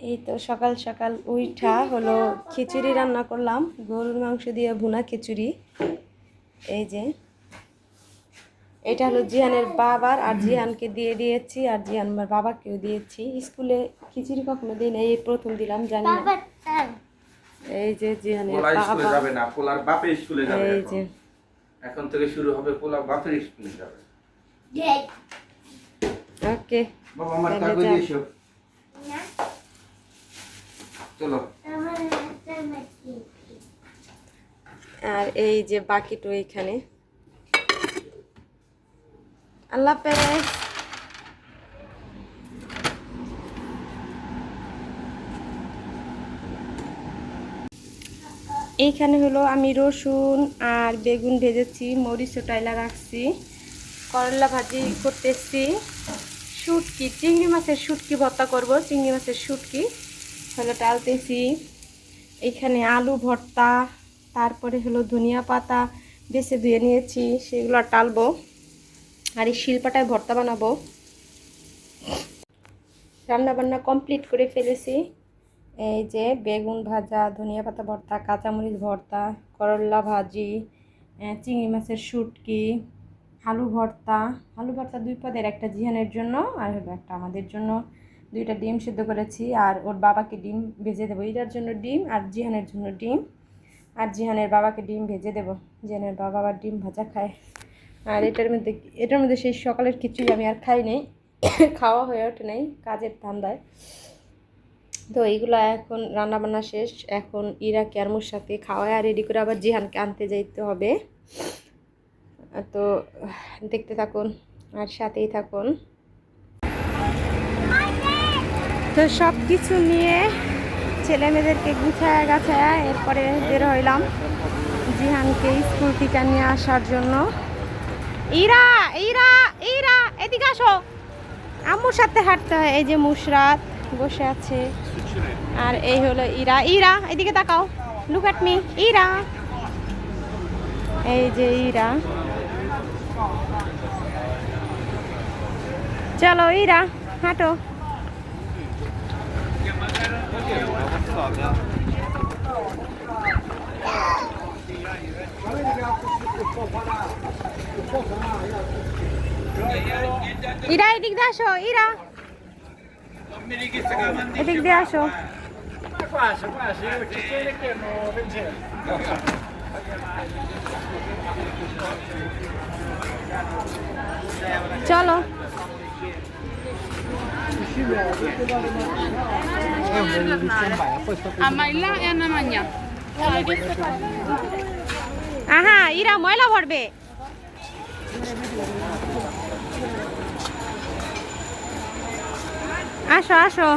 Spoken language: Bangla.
এই তো সকাল সকাল উইঠা হলো খিচুড়ি রান্না করলাম গরুর মাংস দিয়ে ভুনা খিচুড়ি। এই যে এটা হলো জিহানের বাবার আর জিহানকে দিয়ে দিয়েছি আর জিহান আমার বাবাকেও দিয়েছি। স্কুলে খিচুড়ি কখনো দিই না এই প্রথম দিলাম জানি না। এই যে জিহানের বাবা। যাবে না পোলার বাপে স্কুলে যাবে এই যে। এখন থেকে শুরু হবে পোলা বাপের স্কুলে যাবে। ওকে। বাবা আমার কাগজ এসো। চলো। আর এই যে বাকিটা এখানে। আল্লাহ হাফেজ। এইখানে হলো আমি রসুন আর বেগুন ভেজেছি মরিচও টাইলা রাখছি করলা ভাজি করতেছি। শুটকি, চিংড়ি মাছের শুটকি ভর্তা করব। চিংড়ি মাছের শুটকি হলো টালতেছি এখানে আলু ভর্তা, তারপরে হলো ধনিয়া পাতা বেছে ধুয়ে নিয়েছি, সেগুলো টালবো। আর এই শিলপাটায় ভর্তা বানাবো। রান্না বান্না কমপ্লিট করে ফেলেছি। এই যে বেগুন ভাজা, ধনিয়া পাতা ভর্তা, কাঁচামরিচ ভর্তা, করলা ভাজি চিংড়ি মাছের শুটকি আলু ভর্তা আলু ভর্তা দুই পদের একটা জিহানের জন্য আর হলো একটা আমাদের জন্য। দুইটা ডিম সিদ্ধ করেছি আর ওর বাবাকে ডিম ভেজে দেবো। এটার জন্য ডিম আর জিহানের জন্য ডিম। আর জিহানের বাবাকে ডিম ভেজে দেবো। জিহানের বাবা আবার ডিম ভাজা খায়। আর এটার মধ্যে এটার মধ্যে সেই সকালের খিচুড়ি আমি আর খাই নাই। খাওয়া হয়ে ওঠে নাই কাজের ধান্দায়। তো এইগুলো এখন রান্নাবান্না শেষ। এখন ইরা ক্যারমুর সাথে খাওয়ায় আর রেডি করে আবার জিহানকে আনতে যাইতে হবে। তো, দেখতে থাকুন আর সাথেই থাকুন। তো সব কিছু নিয়ে ছেলে মেয়েদেরকে গুছায় গাছায় এরপরে বের হইলাম জিহানকে স্কুল থেকে নিয়ে আসার জন্য। ইরা ইরা ইরা, এদিকে আসো। আম্মুর সাথে হাঁটতে হয়, এই যে মুশরাত বসে আছে। আর এই হলো ইরা ইরা, এদিকে তাকাও। Look at me Ira. এই যে ইরা। চলো ইরা হাঁটো ইরা এদিক দিয়ে আসো ইরা এদিক দিয়ে আসো চলো Amaila e na manhã. আহা ইরা ময়লা ভরবে আসো আসো